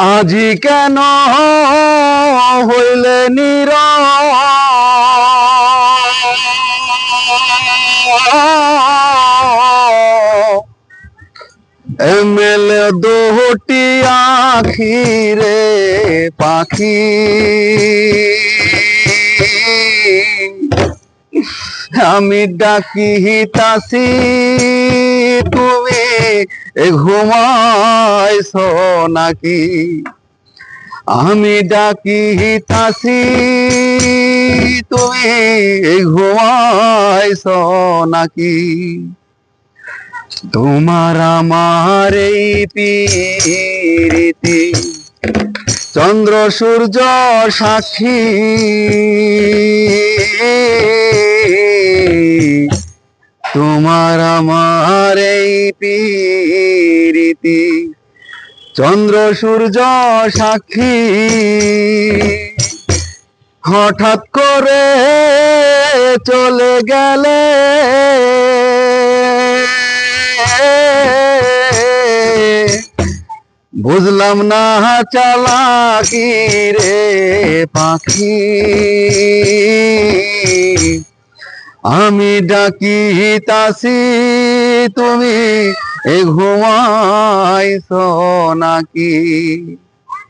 আজি কেন হইলে নির এমএলএ দোহটি আখিরে পাখি। আমি ডাকি তাসি ঘুমাইছ নাকি আমি ডাকি তাসি, তুমি ঘুমাইছ নাকি তোমার আমার এই পীরিতি, চন্দ্র সূর্য সাক্ষী। তোমার আমার এই পীরিতি। চন্দ্র, সূর্য, সাক্ষী। হঠাৎ করে চলে গেলে বুঝলাম না চালাকি রে পাখি। আমি ডাকি তাসি তুমি এ ঘুমাইছ নাকি?